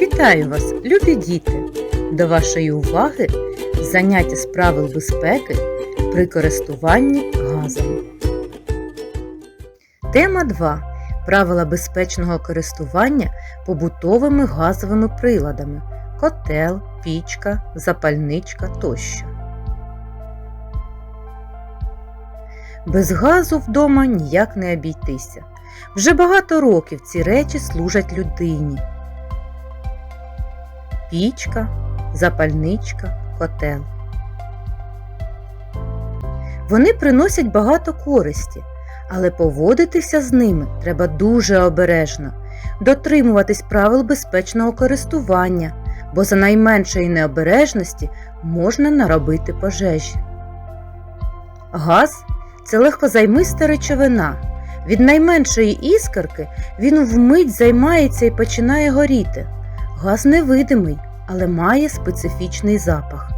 Вітаю вас, любі діти! До вашої уваги заняття з правил безпеки при користуванні газом. Тема 2. Правила безпечного користування побутовими газовими приладами котел, пічка, запальничка тощо. Без газу вдома ніяк не обійтися. Вже багато років ці речі служать людині. Пічка, запальничка, котел. Вони приносять багато користі, але поводитися з ними треба дуже обережно, дотримуватись правил безпечного користування, бо за найменшої необережності можна наробити пожежі. Газ це легкозаймиста речовина. Від найменшої іскорки він вмить займається і починає горіти. Газ невидимий, але має специфічний запах.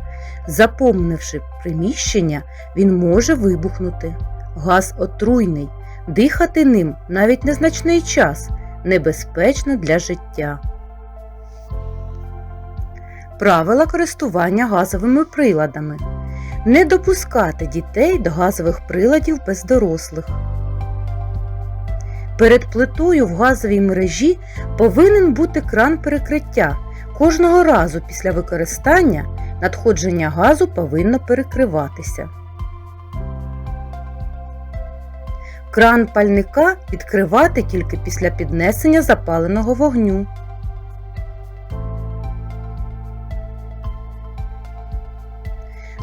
Заповнивши приміщення, він може вибухнути. Газ отруйний, дихати ним навіть незначний час небезпечно для життя. Правила користування газовими приладами. Не допускати дітей до газових приладів без дорослих. Перед плитою в газовій мережі повинен бути кран перекриття. Кожного разу після використання надходження газу повинно перекриватися. Кран пальника відкривати тільки після піднесення запаленого вогню.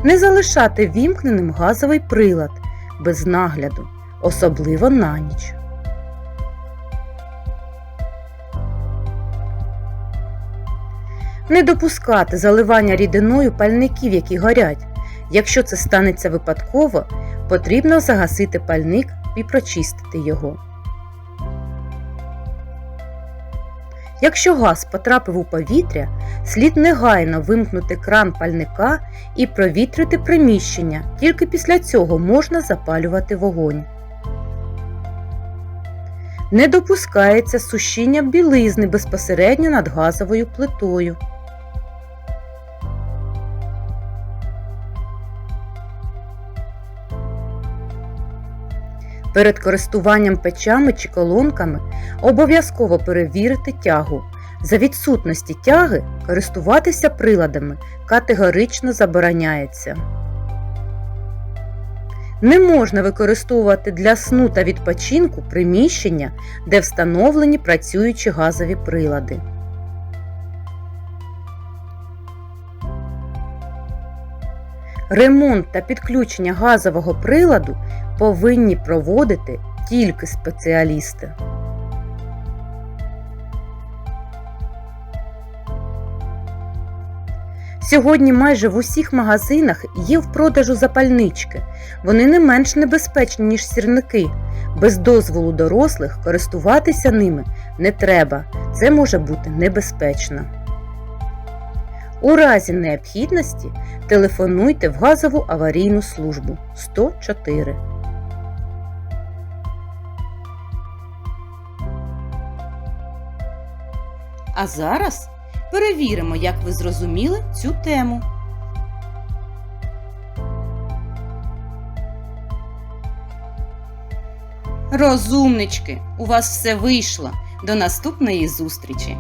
Не залишати вімкненим газовий прилад без нагляду, особливо на ніч. Не допускати заливання рідиною пальників, які горять. Якщо це станеться випадково, потрібно загасити пальник і прочистити його. Якщо газ потрапив у повітря, слід негайно вимкнути кран пальника і провітрити приміщення. Тільки після цього можна запалювати вогонь. Не допускається сушіння білизни безпосередньо над газовою плитою. Перед користуванням печами чи колонками обов'язково перевірити тягу. За відсутності тяги користуватися приладами категорично забороняється. Не можна використовувати для сну та відпочинку приміщення, де встановлені працюючі газові прилади. Ремонт та підключення газового приладу повинні проводити тільки спеціалісти. Сьогодні майже в усіх магазинах є в продажу запальнички. Вони не менш небезпечні, ніж сірники. Без дозволу дорослих користуватися ними не треба. Це може бути небезпечно. У разі необхідності телефонуйте в газову аварійну службу 104. А зараз перевіримо, як ви зрозуміли цю тему. Розумнички, у вас все вийшло. До наступної зустрічі!